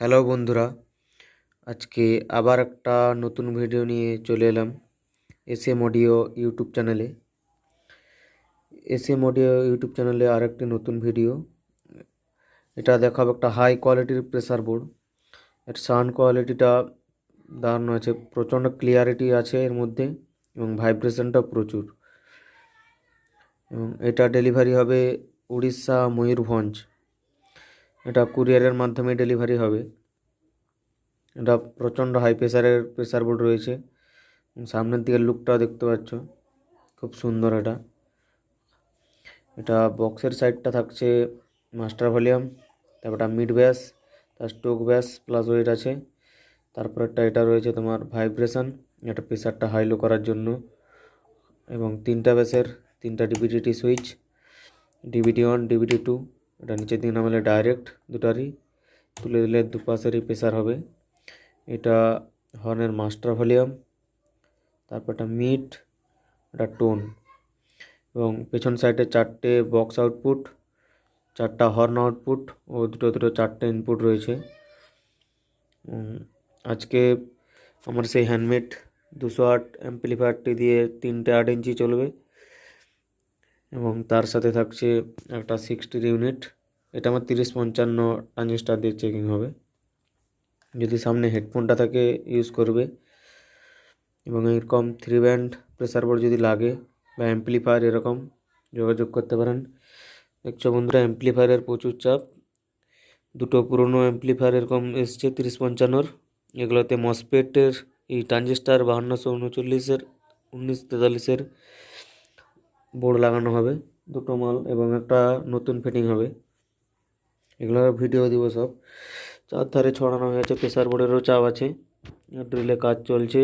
Hello বন্ধুরা, আজকে আবার একটা নতুন ভিডিও নিয়ে চলে এলাম এস এম অডিও ইউটিউব চ্যানেলে। এস এম অডিও ইউটিউব চ্যানেলে আরেকটি নতুন ভিডিও। এটা দেখাবো একটা হাই কোয়ালিটির প্রেসার বোর্ড এর সাউন্ড কোয়ালিটিটা দারুণ আছে, প্রচণ্ড ক্লিয়ারিটি আছে এর মধ্যে এবং ভাইব্রেশনটাও প্রচুর। এবং এটা ডেলিভারি হবে উড়িষ্যা ময়ূরভঞ্জ। এটা কুরিয়ারের মাধ্যমে ডেলিভারি হবে। এটা প্রচণ্ড হাই প্রেসারের প্রেসার বোর্ড রয়েছে। সামনের দিকের লুকটাও দেখতে পাচ্ছ। খুব সুন্দর এটা। এটা বক্সের সাইডটা থাকছে মাস্টার ভলিউম তারপরটা মিড ব্যাস তার স্টোক ব্যাস প্লাস ওয়েট আছে। তারপরেরটা এটা রয়েছে তোমার ভাইব্রেশন এটা প্রেসারটা হাই লো করার জন্য। এবং তিনটা ব্যাসের তিনটা DPDT switch DPDT one DPDT two এটা নিচের দিকে নামালে ডাইরেক্ট দুটারই তুলে দিলে দুপাশেরই প্রেসার হবে। এটা হর্নের মাস্টার ভলিউম তারপর এটা মিট এটা টোন এবং পেছন সাইডে চারটে বক্স আউটপুট চারটা হর্ন আউটপুট ও দুটো দুটো চারটে ইনপুট রয়েছে। আজকে আমার সেই হ্যান্ডমেড দুশো আট অ্যাম্পলিফায়ারটি দিয়ে তিনটে আট ইঞ্চি চলবে। এবং তার সাথে থাকছে একটা সিক্সটির ইউনিট এটা আমার তিরিশ পঞ্চান্ন ট্রানজিস্টার দিয়ে চেকিং হবে। যদি সামনে হেডফোনটা থাকে ইউজ করবে। এবং এরকম থ্রি ব্যান্ড প্রেসার বোর্ড যদি লাগে বা অ্যাম্পলিফায়ার এরকম, যোগাযোগ করতে পারেন। দেখছ বন্ধুরা অ্যাম্পলিফায়ারের প্রচুর চাপ। দুটো পুরনো অ্যাম্পলিফায়ার এরকম এসছে তিরিশ পঞ্চান্নর। এগুলোতে মসপেটের এই ট্রানজিস্টার বাহান্নশো উনচল্লিশের, উনিশ তেতাল্লিশের। বোর্ড লাগানো হবে, দুটো মাল এবং একটা নতুন ফিটিং হবে। এগুলো ভিডিও দিব সব। চার ধারে ছড়ানো হয়েছে প্রেসার বোর্ডেরও চাপ আছে ড্রিলে কাজ চলছে।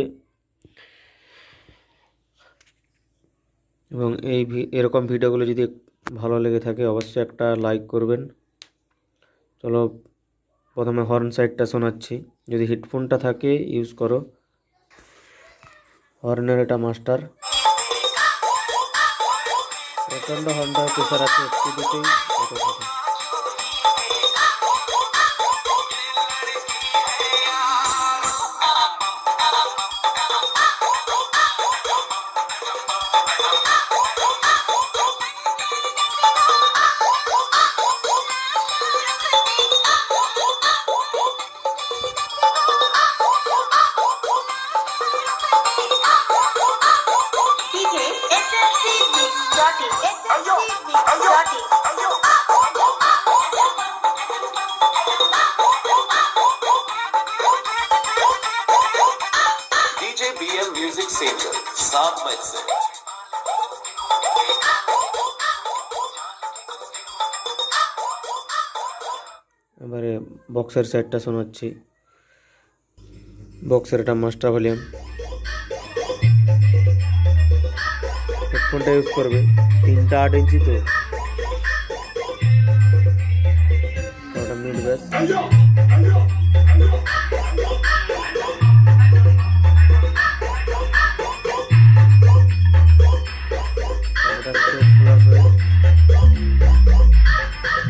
এবং এই এরকম ভিডিওগুলো যদি ভালো লেগে থাকে, অবশ্যই একটা লাইক করবেন। চলো, প্রথমে হর্ন সাইডটা শোনাচ্ছি। যদি হেডফোনটা থাকে ইউজ করো। হর্নের এটা মাস্টার প্রচণ্ড হর্নটা প্রেসার আছে দিতেই কত থাকে DJ అయ్యో అయ్యో అయ్యో డీజే బిఎం మ్యూజిక్ సెంటర్ సాత్ మైసర్ এবারে বক্সের সেটটা শোনাচ্ছি বক্সের এটা মাস্টার ভলিউম কোনটা ইউজ করবে তিনটা আট ইঞ্চি তো ওটা মিড ব্যাস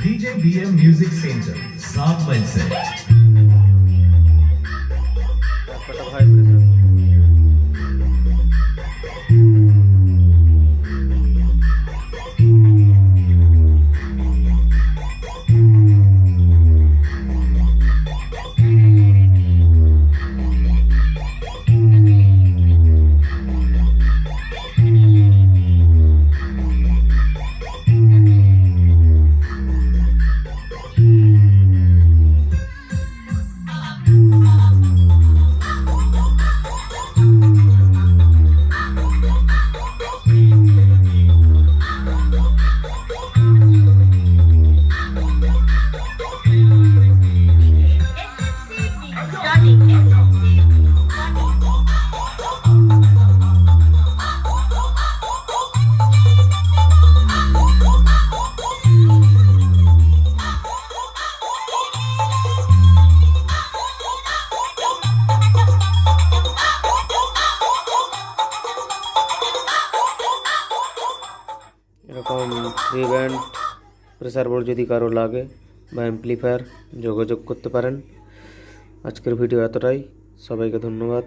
DJBM Music Center, South Mindset. But a vibration. এরকম থ্রি ব্যান্ড প্রেসার বোর্ড যদি কারও লাগে বা অ্যাম্পলিফায়ার যোগাযোগ করতে পারেন আজকের ভিডিও এতটাই সবাইকে ধন্যবাদ